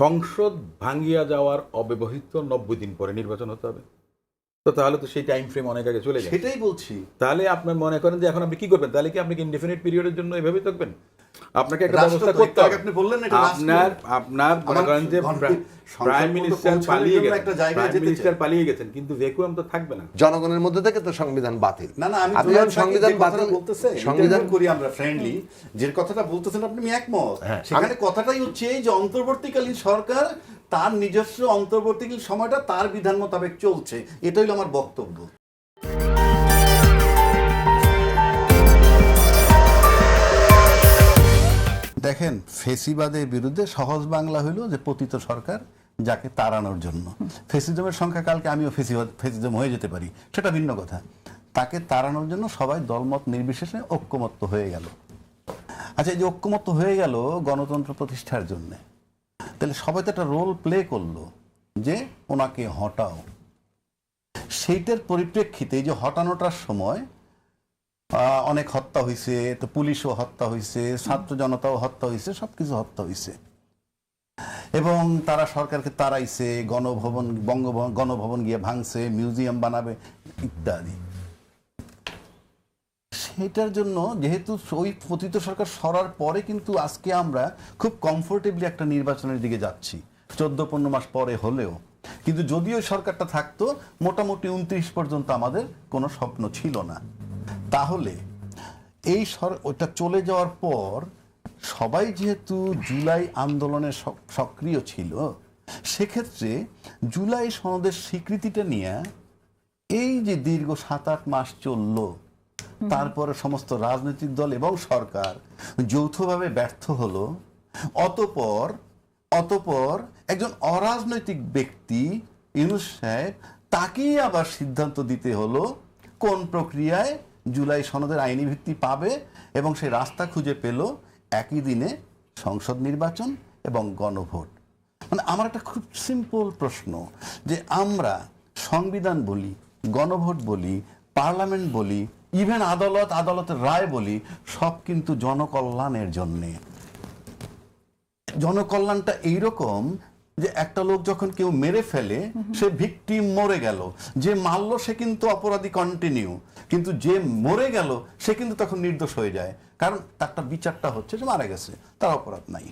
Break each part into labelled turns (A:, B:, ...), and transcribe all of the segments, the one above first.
A: সংসদ ভাঙ্গিয়া যাওয়ার অব্যবহিত নব্বই দিন পরে নির্বাচন হতে হবে। তো তাহলে তো সেই টাইম ফ্রেম অনেক আগে চলে যায়।
B: সেটাই বলছি।
A: তাহলে আপনার মনে করেন যে এখন আপনি কি করবেন? তাহলে কি আপনি কি ইনডিফিনিট পিরিয়ডের জন্য এভাবেই থাকবেন? আপনাকে একটা ব্যবস্থা করতে হবে।
B: আপনি বললেন এটা
A: আপনার আপনার মনে করেন যে প্রাইম মিনিস্টার পালিয়ে গেছেন।
B: একটা জায়গায় যেতে
A: মিনিস্টার পালিয়ে গেছেন কিন্তু ভ্যাকুয়াম তো থাকবে না।
C: জনগণের মধ্যে থেকে তো সংবিধান বাতিল।
B: না না আমি
C: আপনি সংবিধান বাতিল
B: বলতেছে
C: সংবিধান
B: সংবিধান করি আমরা ফ্রেন্ডলি যে কথাটা বলতেছেন আপনি একমত।
C: হ্যাঁ,
B: সেখানে কথাটাই হচ্ছে এই যে অন্তর্বর্তীকালীন সরকার তার নিজস্ব অন্তর্বর্তীকালীন সময়টা তার বিধান মোতাবেক চলছে। এটাই হলো আমার বক্তব্য। দেখেন, ফেসিবাদের বিরুদ্ধে সহজ বাংলা হইল যে পতিত সরকার যাকে তাড়ানোর জন্য। ফেসিজমের সংখ্যা কালকে আমিও ফেসিবাদ, ফেসিজম হয়ে যেতে পারি, সেটা ভিন্ন কথা। তাকে তাড়ানোর জন্য সবাই দলমত নির্বিশেষে ঐক্যমত্য হয়ে গেল। আচ্ছা এই যে ঐক্যমত্য হয়ে গেল গণতন্ত্র প্রতিষ্ঠার জন্যে, তাহলে সবাই তো একটা রোল প্লে করল যে ওনাকে হটাও। সেইটার পরিপ্রেক্ষিতে এই যে হটানোটার সময় অনেক হত্যা হয়েছে তো পুলিশও হত্যা হয়েছে ছাত্র জনতাও হত্যা হয়েছে সবকিছু হত্যা হয়েছে এবং তারা সরকারকে তাড়াইছে, গণভবন, বঙ্গভবন, গণভবন গিয়ে ভাঙছে, মিউজিয়াম বানাবে, ইত্যাদি। সেটার জন্য যেহেতু ওই পতিত সরকার সরার পরে কিন্তু আজকে আমরা খুব কমফোর্টেবলি একটা নির্বাচনের দিকে যাচ্ছি, চোদ্দ, পনেরো মাস পরে হলেও। কিন্তু যদিও সরকারটা থাকতো, মোটামুটি উনত্রিশ পর্যন্ত আমাদের কোনো স্বপ্ন ছিল না। তাহলে এই সর ওটা চলে যাওয়ার পর সবাই যেহেতু জুলাই আন্দোলনে সক্রিয় ছিল সেক্ষেত্রে জুলাই সনদের স্বীকৃতিটা নিয়ে এই যে দীর্ঘ সাত আট মাস চলল তারপরে সমস্ত রাজনৈতিক দল এবং সরকার যৌথভাবে ব্যর্থ হলো অতপর অতপর একজন অরাজনৈতিক ব্যক্তি ইউনুস সাহেব তাকেই আবার সিদ্ধান্ত দিতে হলো কোন প্রক্রিয়ায় জুলাই সনদের আইনি ভিত্তি পাবে এবং সেই রাস্তা খুঁজে পেল একই দিনে সংসদ নির্বাচন এবং গণভোট। মানে আমার একটা খুব সিম্পল প্রশ্ন যে আমরা সংবিধান বলি, গণভোট বলি, পার্লামেন্ট বলি ইভেন আদালত, আদালতের রায় বলি, সব কিন্তু জনকল্যাণের জন্যে। জনকল্যাণটা এইরকম যে একটা লোক যখন কেউ মেরে ফেলে, সে ভিকটিম মরে গেল। যে মারলো, সে কিন্তু অপরাধী কন্টিনিউ কিন্তু যে মরে গেল, সে কিন্তু তখন নির্দোষ হয়ে যায়। কারণ তারটা বিচারটা হচ্ছে যে মারা গেছে, তার অপরাধ নাই।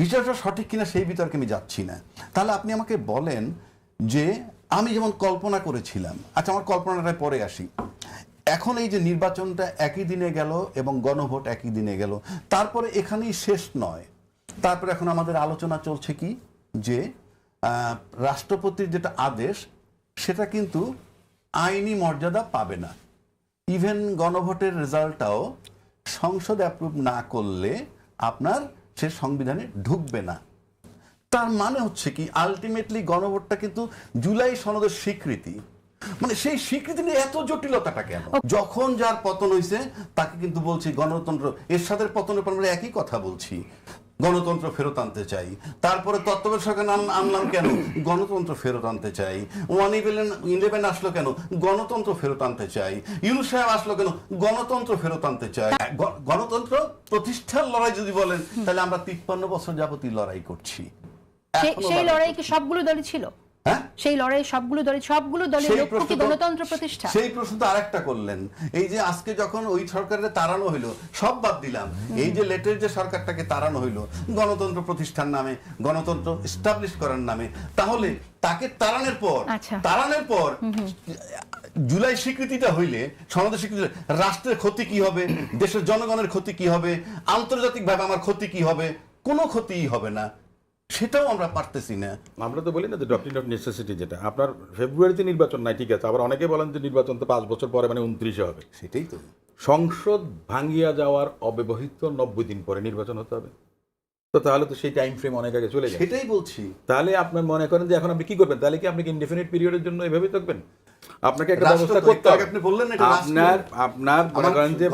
B: বিচারটা সঠিক কিনা সেই বিতর্কে আমি যাচ্ছি না। তাহলে আপনি আমাকে বলেন যে আমি যেমন কল্পনা করেছিলাম আচ্ছা আমার কল্পনাটা পরে আসি। এখন এই যে নির্বাচনটা একই দিনে গেল এবং গণভোট একই দিনে গেল, তারপরে এখানেই শেষ নয়। তারপরে এখন আমাদের আলোচনা চলছে কি? যে রাষ্ট্রপতির যেটা আদেশ সেটা কিন্তু আইনি মর্যাদা পাবে না। ইভেন গণভোটের রেজাল্টটাও সংসদ অ্যাপ্রুভ না করলে আপনার সে সংবিধানে ঢুকবে না। তার মানে হচ্ছে কি আলটিমেটলি গণভোটটা কিন্তু জুলাই সনদের স্বীকৃতি। মানে সেই স্বীকৃতি নিয়ে এত জটিলতাটা কেন? যখন যার পতন হয়েছে তাকে কিন্তু বলছি গণতন্ত্র এরশাদের পতনের পর আমরা একই কথা বলছি। গণতন্ত্র ফেরত আনতে চাই। তারপরে তত্ত্বাবধায়ক নাম আনলাম কেন? গণতন্ত্র ফেরত আনতে চাই। ওয়ান ইলেভেন ইলেভেন আসলো কেন? গণতন্ত্র ফেরত আনতে চাই। ইউনুস সাহেব আসলো কেন? গণতন্ত্র ফেরত আনতে চাই। গণতন্ত্র প্রতিষ্ঠার লড়াই যদি বলেন তাহলে আমরা তিপ্পান্ন বছর যাবতীয় লড়াই করছি।
D: সেই
B: লড়াই
D: কি সবগুলো দলই ছিল?
B: হ্যাঁ
D: সেই লড়াই সবগুলো দলই সবগুলো দলের লক্ষ্য কি গণতন্ত্র প্রতিষ্ঠা।
B: সেই প্রশ্ন তো আরেকটা করলেন। এই যে আজকে যখন ওই সরকারের তাড়ানো হইল সব বাদ দিলাম। এই যে লেটের যে সরকারটাকে তাড়ানো হইল গণতন্ত্র প্রতিষ্ঠার নামে গণতন্ত্র এস্টাবলিশ করার নামে তাহলে তাকে তাড়ানোর পর
D: আচ্ছা।
B: তাড়ানোর পর জুলাই স্বীকৃতিটা হইলে সনদের স্বীকৃতি রাষ্ট্রের ক্ষতি কি হবে? দেশের জনগণের ক্ষতি কি হবে? আন্তর্জাতিক ভাবে আমার ক্ষতি কি হবে? কোনো ক্ষতিই হবে না। সেটাও আমরা পারতেছি না।
A: আমরা তো বলি না যে ডক্টরিন অফ নেসেসিটি যেটা। আপনার ফেব্রুয়ারিতে নির্বাচন নাই ঠিক আছে আবার অনেকে বলেন যে নির্বাচন তো পাঁচ বছর পরে মানে উনত্রিশে হবে।
B: সেটাই তো।
A: সংসদ ভাঙ্গিয়া যাওয়ার অব্যবহিত নব্বই দিন পরে নির্বাচন হতে হবে। তো তাহলে তো সেই টাইম ফ্রেম অনেক আগে চলে যায়
B: সেটাই বলছি।
A: তাহলে আপনার মনে করেন যে এখন আপনি কি করবেন? তাহলে কি আপনি ইনডিফিনিট পিরিয়ডের জন্য এভাবেই থাকবেন? আপনাকে একটা ব্যবস্থা করতে হবে।
B: আপনি বললেন এটা
A: আপনার আপনার মনে করেন যে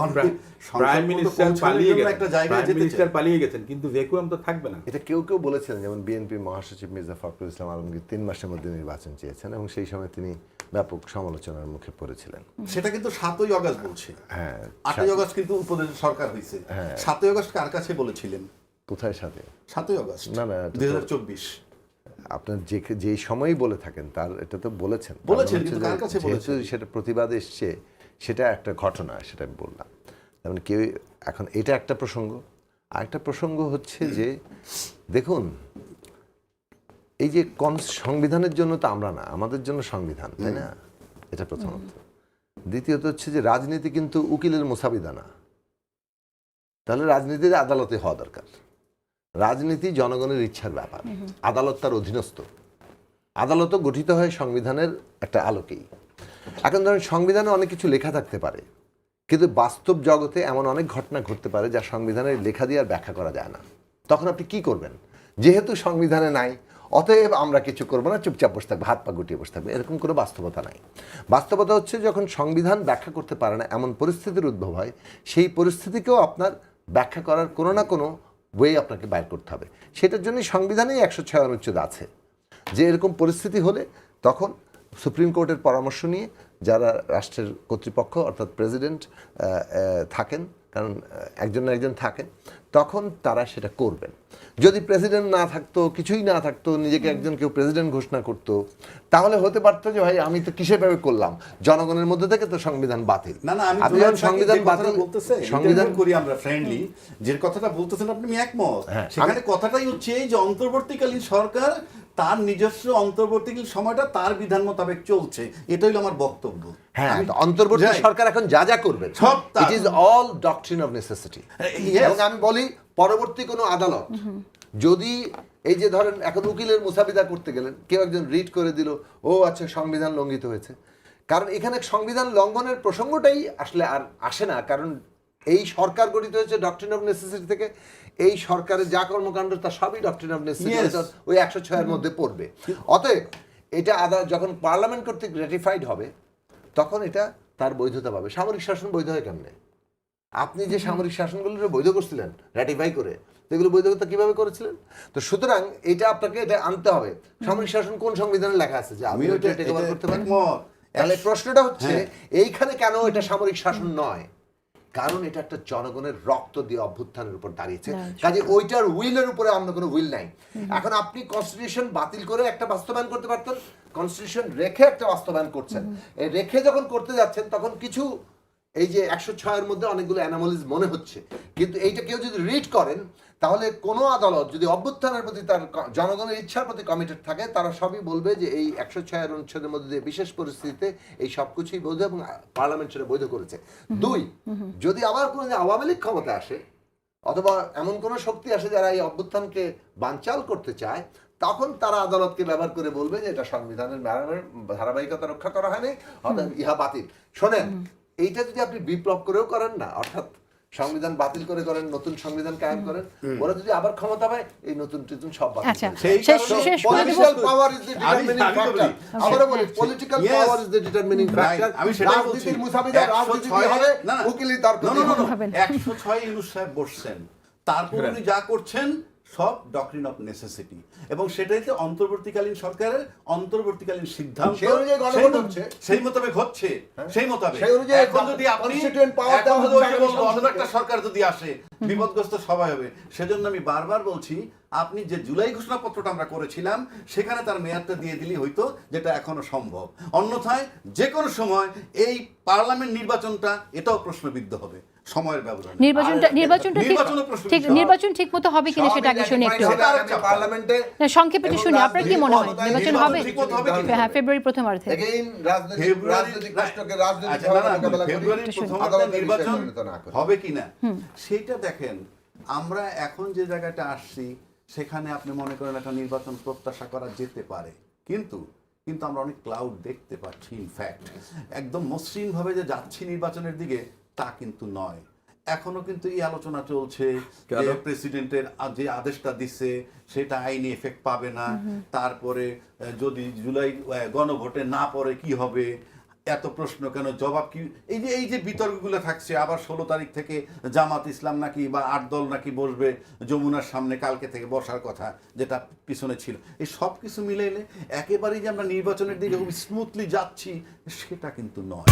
A: প্রাইম মিনিস্টার পালিয়ে গেছেন। প্রাইম মিনিস্টার পালিয়ে গেছেন কিন্তু ভ্যাকুয়াম তো থাকবে না।
C: এটা কেউ কেউ বলেছিলেন যেমন বিএনপি মহাসচিব মির্জা ফখরুল ইসলাম আলমগীর তিন মাসের মধ্যে নির্বাচন চেয়েছেন এবং সেই সময় তিনি ব্যাপক সমালোচনার মুখে পড়েছিলেন।
B: সেটা কিন্তু সাতই অগস্ট বলছে।
C: হ্যাঁ
B: আটই অগস্ট কিন্তু উপদেশ সরকার হয়েছে।
C: হ্যাঁ।
B: সাতই অগস্ট কার কাছে বলেছিলেন?
C: কোথায় সাথে
B: সাতই অগস্ট?
C: না, না,
B: দুই হাজার চব্বিশ।
C: আপনার যে যে সময়ই বলে থাকেন তার এটা তো বলেছেন।
B: বলেছেন,
C: যেহেতু সেটা প্রতিবাদ এসছে সেটা একটা ঘটনা সেটা আমি বললাম। তার মানে কেউ এখন এটা একটা প্রসঙ্গ। আরেকটা প্রসঙ্গ হচ্ছে যে দেখুন এই যে কন- সংবিধানের জন্য তো আমরা না আমাদের জন্য সংবিধান তাই না? এটা প্রথমত দ্বিতীয়ত হচ্ছে যে রাজনীতি কিন্তু উকিলের মোসাবিদা না। তাহলে রাজনীতির আদালতে হওয়া দরকার। রাজনীতি জনগণের ইচ্ছার ব্যাপার। আদালত তার অধীনস্থ। আদালতও গঠিত হয় সংবিধানের একটা আলোকেই। এখন ধরেন সংবিধানে অনেক কিছু লেখা থাকতে পারে কিন্তু বাস্তব জগতে এমন অনেক ঘটনা ঘটতে পারে যা সংবিধানের লেখা দিয়ে আর ব্যাখ্যা করা যায় না। তখন আপনি কি করবেন? যেহেতু সংবিধানে নাই অতএব আমরা কিছু করব না চুপচাপ বসে থাকব হাত পা গুটিয়ে বসে থাকবে এরকম কোনো বাস্তবতা নাই। বাস্তবতা হচ্ছে যখন সংবিধান ব্যাখ্যা করতে পারে না এমন পরিস্থিতির উদ্ভব হয় সেই পরিস্থিতিকেও আপনার ব্যাখ্যা করার কোনো না কোনো ওয়ে আপনাকে বাইর করতে হবে। সেটার জন্যই সংবিধানেই একশো ছয় অনুচ্ছেদ আছে। যে এরকম পরিস্থিতি হলে তখন সুপ্রিম কোর্টের পরামর্শ নিয়ে যারা রাষ্ট্রের কর্তৃপক্ষ অর্থাৎ প্রেসিডেন্ট থাকেন, কারণ একজন না একজন থাকেন তখন তারা সেটা করবেন। যদি প্রেসিডেন্ট না থাকতো কিছুই না থাকতো নিজেকে একজন কেউ প্রেসিডেন্ট ঘোষণা করতো তাহলে হতে পারতো যে ভাই আমি তো কিসের ভাবে করলাম? জনগণের মধ্যে থেকে তো সংবিধান বাতিল।
B: না না আমি
C: আপনি সংবিধান বাতিল
B: বলতেছে
C: সংবিধান
B: করি আমরা ফ্রেন্ডলি যে কথাটা বলতেছেন আপনি একমত।
C: হ্যাঁ,
B: সেখানে কথাটাই হচ্ছে এই যে অন্তর্বর্তীকালীন সরকার তার নিজস্ব অন্তর্বর্তীকালীন সময়টা তার বিধান মোতাবেক চলছে। এটাই হলো আমার বক্তব্য।
C: হ্যাঁ অন্তর্বর্তী সরকার এখন যা যা করবে
B: সব
C: it is all doctrine of necessity এবং আমি বলি পরবর্তী কোনো আদালত যদি এই যে ধরেন এখন উকিলের মুসাবিদা করতে গেলেন কেউ একজন রিড করে দিল ও আচ্ছা সংবিধান লঙ্ঘিত হয়েছে। কারণ এখানে সংবিধান লঙ্ঘনের প্রসঙ্গটাই আসলে আর আসে না কারণ এই সরকার গঠিত হয়েছে ডক্ট্রিন অফ নেসেসিটি থেকে এই সরকারের যা কর্মকাণ্ড তা সবই ডক্ট্রিন অফ নেসেসিটি ওই একশো ছয়ের মধ্যে পড়বে। অতএব এটা আদা যখন পার্লামেন্ট কর্তৃক রেটিফাইড হবে তখন এটা তার বৈধতা পাবে। সামরিক শাসন বৈধ হয় কেমনে? আপনি যে সামরিক শাসনগুলো বৈধ করছিলেন র্যাটিফাই করে তো এগুলো বৈধতা কীভাবে করেছিলেন? তো সুতরাং এটা আপনাকে এটা আনতে হবে। সামরিক শাসন কোন সংবিধানে লেখা আছে যে আমি
B: এটা-
C: টেক ওভার করতে পারি তাহলে প্রশ্নটা হচ্ছে
B: হ্যাঁ।
C: এইখানে কেন এটা সামরিক শাসন নয়? কারণ এটা একটা জনগণের রক্ত দিয়ে অভ্যুত্থানের উপর দাঁড়িয়েছে।
D: দাঁড়িয়েছে।
C: কাজে ওইটার উইলের উপরে আমরা কোনো উইল নাই। এখন আপনি কনস্টিটিউশন বাতিল করে একটা বাস্তবায়ন করতে পারতেন। কনস্টিটিউশন রেখে একটা বাস্তবায়ন করছেন। রেখে যখন করতে যাচ্ছেন তখন কিছু এই যে একশো ছয়ের মধ্যে অনেকগুলো অ্যানামলিজ মনে হচ্ছে কিন্তু এইটা কেউ যদি রিড করেন তাহলে কোনো আদালত যদি অভ্যুত্থানের প্রতি তার জনগণের ইচ্ছার প্রতি কমিটেড থাকে তারা সবই বলবে যে এই একশো ছয়ের অনুচ্ছেদের মধ্যে দিয়ে বিশেষ পরিস্থিতিতে এই সব কিছুই বৈধ এবং পার্লামেন্ট সেটা বৈধ করেছে। দুই যদি আবার কোনো আওয়ামী লীগ ক্ষমতা আসে অথবা এমন কোন শক্তি আসে যারা এই অভ্যুত্থানকে বানচাল করতে চায় তখন তারা আদালতকে ব্যবহার করে বলবে যে এটা সংবিধানের ধারাবাহিকতা রক্ষা করা হয়নি অর্থাৎ ইহা বাতিল। শোনেন এইটা যদি আপনি বিপ্লব করেও করেন না অর্থাৎ সংবিধান বাতিল করে করেন নতুন সংবিধান কায়েম করেন ওরা যদি আবার ক্ষমতা পায় এই নতুন টিতুন সব বাতিল
D: আচ্ছা
B: সেই
C: political power is the determining factor আবারও বলি political power is the determining factor
B: আমি সেটাই বলছি।
C: মুসাবিদা রাজনীতি হবে। উকিলি
D: না।
B: 106 ইউনুস সাহেব বসছেন। তারপর উনি যা করছেন সব ডক্টরিন অফ নেসেসিটি এবং সেটাইতে অন্তর্বর্তীকালীন সরকারের অন্তর্বর্তীকালীন সিদ্ধান্ত।
C: সেই অনুযায়ী
B: মোতাবেক হচ্ছে। সেই মোতাবেক।
C: সেই অনুযায়ী
B: এখন যদি আপনি একটা সরকার যদি আসে বিপদগ্রস্ত সবাই হবে। সেজন্য আমি বারবার বলছি আপনি যে জুলাই ঘোষণাপত্রটা আমরা করেছিলাম সেখানে তার মেয়াদটা দিয়ে দিলেই হয়তো যেটা এখনও সম্ভব। অন্যথায় যে কোনো সময় এই পার্লামেন্ট নির্বাচনটা এটাও প্রশ্নবিদ্ধ হবে সময়ের ব্যবধানে।
D: নির্বাচনটা নির্বাচনটা ঠিক ঠিক নির্বাচন ঠিক মতো হবে কিনা সেটা আগে শুনি একটু।
C: পার্লামেন্টে
D: না, সংক্ষেপে একটু শুনি আপনার কি মনে হয়? নির্বাচন হবে
B: ঠিকমতো হবে কি?
D: হ্যাঁ ফেব্রুয়ারি
C: এগেইন রাজনৈতিক রাজনৈতিক
B: প্রথম নির্বাচন। হবে কিনা? সেটা দেখেন আমরা এখন যে জায়গাটা আসছি সেখানে আপনি মনে করেন একটা নির্বাচন প্রত্যাশা করা যেতে পারে। কিন্তু কিন্তু আমরা অনেক ক্লাউড দেখতে পাচ্ছি ইনফ্যাক্ট একদম মসৃণ ভাবে যে যাচ্ছি নির্বাচনের দিকে তা কিন্তু নয়। এখনও কিন্তু এই আলোচনা চলছে যে প্রেসিডেন্টের যে আদেশটা দিচ্ছে সেটা আইনি এফেক্ট পাবে না। তারপরে যদি জুলাই গণভোটে না পড়ে কি হবে? এত প্রশ্ন কেন? জবাব কি? এই যে এই যে বিতর্কগুলো থাকছে, আবার ষোলো তারিখ থেকে জামাত ইসলাম নাকি বা আট দল নাকি বসবে যমুনার সামনে কালকে থেকে বসার কথা যেটা পিছনে ছিল। এই সব কিছু মিলে এলে একেবারেই যে আমরা নির্বাচনের দিকে খুব স্মুথলি যাচ্ছি, সেটা কিন্তু নয়।